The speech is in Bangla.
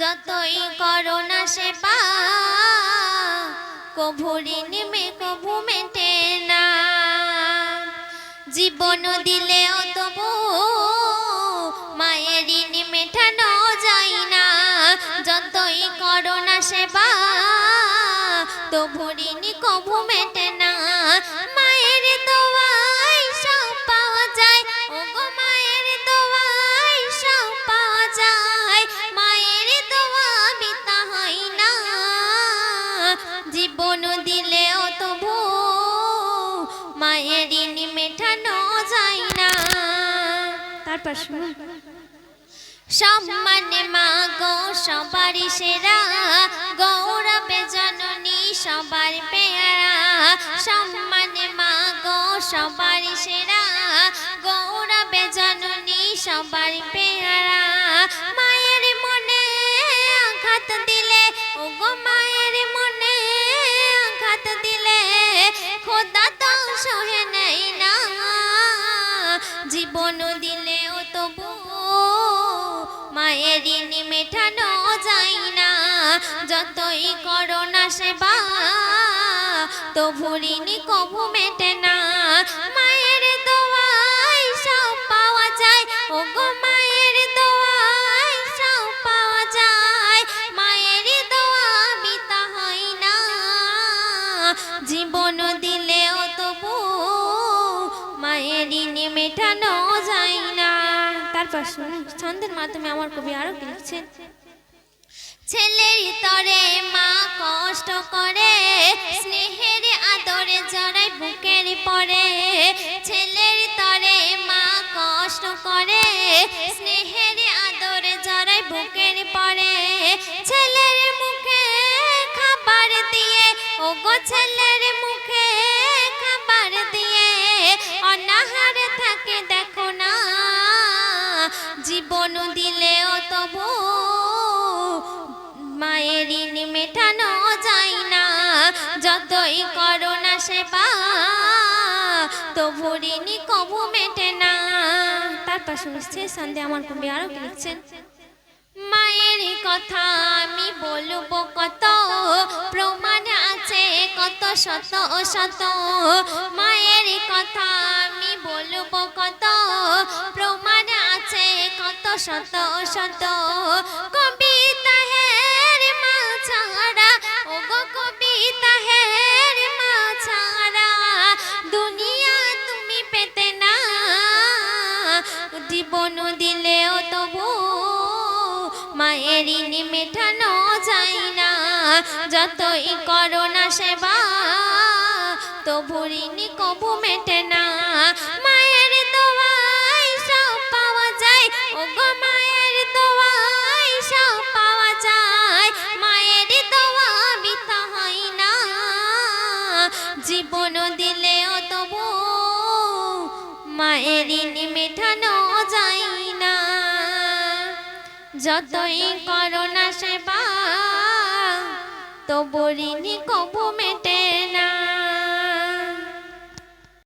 যতই করোনা সেবা, কভু ঋণমে, কভু মেটে না। জীবন দিলেও তবু মায়ের ঋণ মেটানো যায় না। যতই করোনা সেবা, তবু ঋণ কভু মেটে না। জীবন দিলেও তবু মায়ের ঋণ মেটানো যায় না। তারপর সম্মানে মা গো সবারই সেরা। গৌরবে জননী সবার পেয়ারা। সম্মানে মা গো সবারই সেরা। গৌরবে জননী সবার পেয়ারা খোদা তো সহে নেই না। জীবন দিলেও তবু মায়ের ঋণ মেটানো যায় না। যতই করোনা সেবা, তবু ঋণ কবু মেটে না। মায়ের দোয়াই জীবন দিলেও তবু মায়ের ঋণে মেটানো যায় না। তারপর ছন্দের মাধ্যমে আমার কবি আরও লিখছেন? ছেলের তরে ও ছেলের মুখে খাবার দিয়ে অনাহার থাকে, দেখো না। জীবন দিলেও তবু মায়ের ঋণ মেটানো যায় না। যতই করোনা সেবা, তবু ঋণ কবু মেটে না। তারপর শুনছে সন্ধে, আমার কবি আরও কি লিখছেন? মায়ের কথা আমি বলব কত, প্রমাণ কত শত ও শত মায়ের কথা আমি বলব কত। প্রমাণ আছে কত শত ও শত কবিতা হের মা ছাড়া ও গো কবিতা হের মা ছাড়া, দুনিয়া তুমি পেতে না। জীবন দিলেও তবু মায়ের মেটানো যায় না। যতই করোনা সেবা, তবু ঋণ কবু মেটে না। মায়ের দোয়াই সব পাওয়া যায় ও গো মায়ের দোয়াই সব পাওয়া যায়। মায়ের দোয়া বিতা হয় না, জীবন দিলেও তবু মায়ের মেটানো যায় না। যতই করোনা সেবা তবু ঋণ কবু মেটে না।